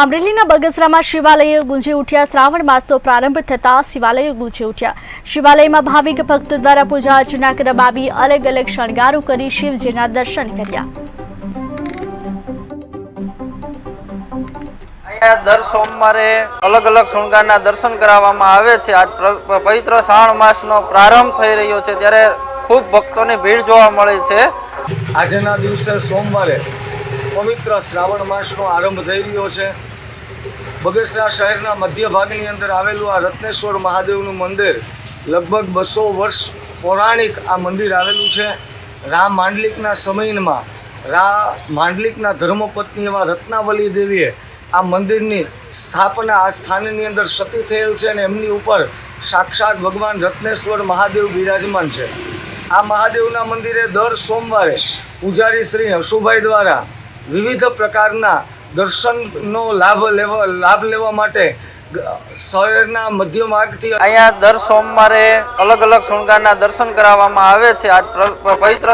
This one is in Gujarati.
અમરેલીના બગસરામાં શિવાલયો ગુંજી ઉઠ્યા. શ્રાવણ માસનો પ્રારંભ થતા શિવાલયો ગુંજી ઉઠ્યા. શિવાલયમાં ભાવિક ભક્તો દ્વારા પૂજા અર્ચના કરવામાં આવી અલગ અલગ શણગારો કરી શિવજીના દર્શન કર્યા. અહીંયા દર સોમવારે અલગ અલગ શૃંગારના દર્શન કરાવવામાં આવે છે. આજ પવિત્ર શ્રાવણ માસનો પ્રારંભ થઈ રહ્યો છે. ત્યારે ખૂબ ભક્તોની ભીડ જોવા મળે છે. આજના દિવસે સોમવારે પવિત્ર શ્રાવણ માસનો આરંભ થઈ રહ્યો છે. બગસરા શહેરના મધ્ય ભાગની અંદર આવેલું આ રત્નેશ્વર મહાદેવનું મંદિર લગભગ બસો વર્ષ પૌરાણિક આ મંદિર આવેલું છે. રા માંડલિકના સમયમાં રા માંડલિકના ધર્મપત્ની એવા રત્નાવલી દેવીએ આ મંદિરની સ્થાપના આ સ્થાનની અંદર સતી થયેલ છે અને એમની ઉપર સાક્ષાત ભગવાન રત્નેશ્વર મહાદેવ બિરાજમાન છે. આ મહાદેવના મંદિરે દર સોમવારે પૂજારી શ્રી હશુભાઈ દ્વારા વિવિધ પ્રકારના દર્શનનો લાભ લેવા લાભ લેવા માટે શહેરના મધ્ય માર્ગથી અહીંયા દર સોમવારે અલગ અલગ શૃંગારના દર્શન કરાવવામાં આવે છે. આ પવિત્ર